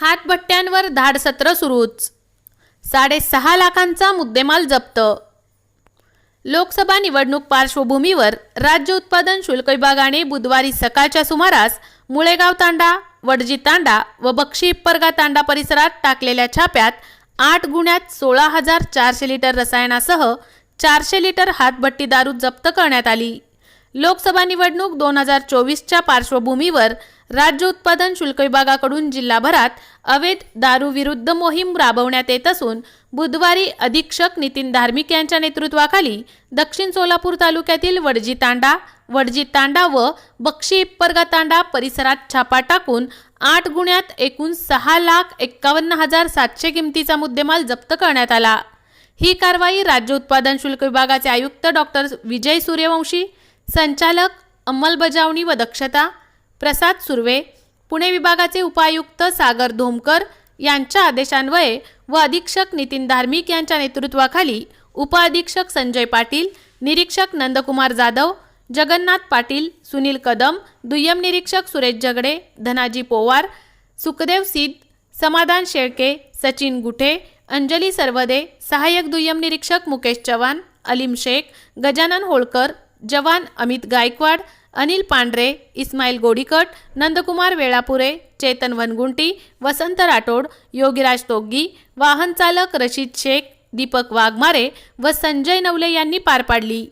हातभट्ट्यांवर धाडसत्र सुरूच. साडेसहा लाखांचा मुद्देमाल जप्त. लोकसभा निवडणूक पार्श्वभूमीवर राज्य उत्पादन शुल्क विभागाने बुधवारी सकाळच्या सुमारास मुळेगाव तांडा वडजी तांडा व बक्षी इप्परगा तांडा परिसरात टाकलेल्या छाप्यात आठ गुण्यात सोळा हजार चारशे लिटर रसायनासह चारशे लिटर हातभट्टी दारू जप्त करण्यात आली. लोकसभा निवडणूक दोन हजार चोवीसच्या पार्श्वभूमीवर राज्य उत्पादन शुल्क विभागाकडून जिल्हाभरात अवैध दारू विरुद्ध मोहीम राबवण्यात येत असून बुधवारी अधीक्षक नितीन धार्मिक यांच्या नेतृत्वाखाली दक्षिण सोलापूर तालुक्यातील वडजी तांडा वडजी तांडा व बक्षी इप्परगा तांडा परिसरात छापा टाकून आठ गुन्ह्यात एकूण सहा लाख एक्कावन्न हजार सातशे किमतीचा मुद्देमाल जप्त करण्यात आला. ही कारवाई राज्य उत्पादन शुल्क विभागाचे आयुक्त डॉक्टर विजय सूर्यवंशी संचालक अंमलबजावणी व दक्षता प्रसाद सुर्वे पुणे विभागाचे उपायुक्त सागर धोमकर यांच्या आदेशान्वये व अधीक्षक नितीन धार्मिक यांच्या नेतृत्वाखाली उपअधीक्षक संजय पाटील निरीक्षक नंदकुमार जाधव जगन्नाथ पाटील सुनील कदम दुय्यम निरीक्षक सुरेश जगडे धनाजी पोवार सुखदेव सिद्ध समाधान शेळके सचिन गुठे अंजली सर्वदे सहाय्यक दुय्यम निरीक्षक मुकेश चव्हाण अलीम शेख गजानन होळकर जवान अमित गायकवाड अनिल पांढरे इस्माईल गोडीकट नंदकुमार वेळापुरे चेतन वनगुंटी वसंत राठोड योगीराज तोग्गी वाहनचालक रशीद शेख दीपक वाघमारे व संजय नवले यांनी पार पाडली.